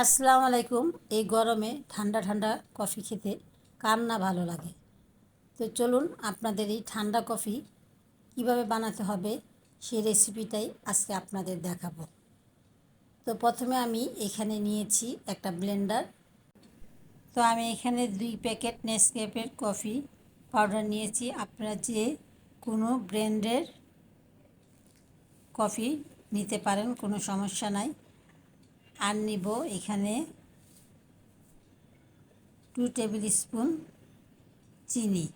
আসসালামু আলাইকুম। এই গরমে ঠান্ডা ঠান্ডা কফি খেতে কার না ভালো লাগে? তো চলুন আপনাদের এই ঠান্ডা কফি কীভাবে বানাতে হবে সেই রেসিপিটাই আজকে আপনাদের দেখাবো। তো প্রথমে আমি এখানে নিয়েছি একটা ব্লেন্ডার তো আমি এখানে দুই প্যাকেট নেসকেপের কফি পাউডার নিয়েছি। আপনারা যে কোনো ব্র্যান্ডের কফি নিতে পারেন, কোনো সমস্যা নাই। আর নিব এখানে টু টেবিল স্পুন চিনি।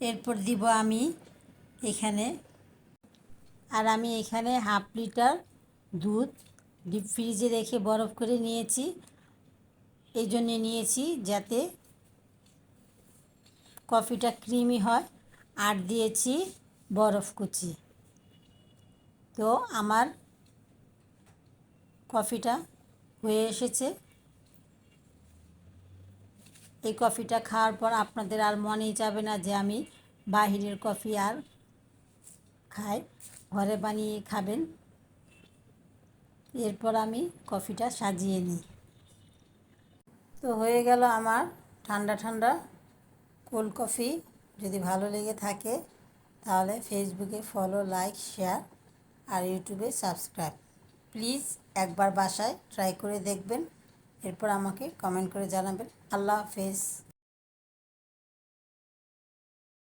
এরপর দিব আমি এখানে, আর আমি এখানে হাফ লিটার দুধ ডিপ ফ্রিজে রেখে বরফ করে নিয়েছি। এই জন্যে নিয়েছি যাতে কফিটা ক্রিমি হয়। আর দিয়েছি বরফ কুচি। তো আমার কফিটা হয়ে এসেছে। এই কফিটা খাওয়ার পর আপনাদের আর মনেই যাবে না যে আমি বাহিরের কফি আর খাই, ঘরে বানিয়ে খাবেন। এরপর আমি কফিটা সাজিয়ে নিই। তো হয়ে গেল আমার ঠান্ডা ঠান্ডা কোল্ড কফি। যদি ভালো লেগে থাকে তাহলে ফেসবুকে ফলো লাইক শেয়ার আর ইউটিউবে সাবস্ক্রাইব। প্লিজ একবার বাসায় ট্রাই করে দেখবেন। এরপর আমাকে কমেন্ট করে জানাবেন। আল্লাহ হাফেজ।